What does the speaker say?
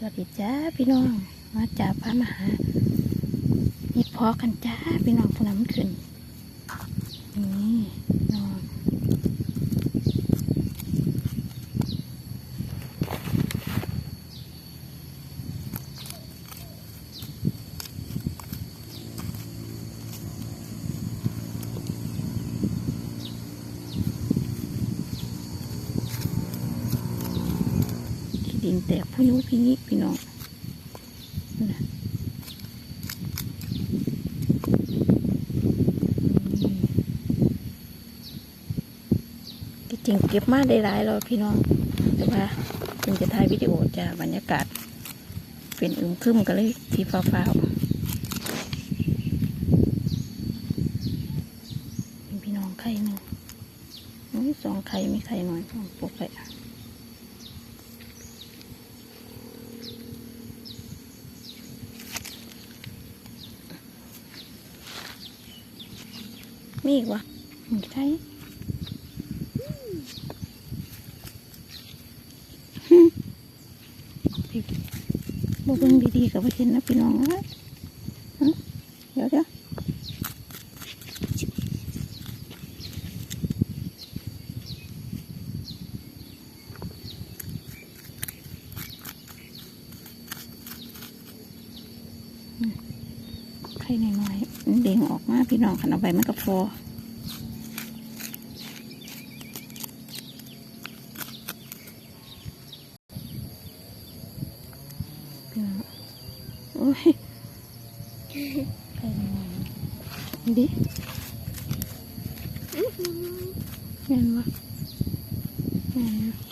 สวัสดีจ้าพี่น้อง มาจ้าพระมหานี่พอกันจ้าพี่น้องพนันขึ้น นี่น้อง ขี้ดินแตกผู้ยุพี่นี้พี่น้องที่จริงเก็บมาได้หลายแล้วพี่น้อง แต่ว่าจึงจะถ่ายวิดีโอจ้าบรรยากาศ เป็นอึมครึมกันเลยสีฟ้าฟ้าวพี่น้องไข่หนึ่งสองไข่มีไข่น้อยสองปกไข่ มีอีกวะมีไข่บ่เบิ่งดีๆกับว่าเห็นนะพี่น้องนะฮะเดี๋ยวเดี๋ยวอืม ไข่น้อยๆเด้งออกมาพี่น้องขันเอาไปมันก็พองโอ้ยไข่น้อยๆนี่ดิแม่นวะแม่นวะ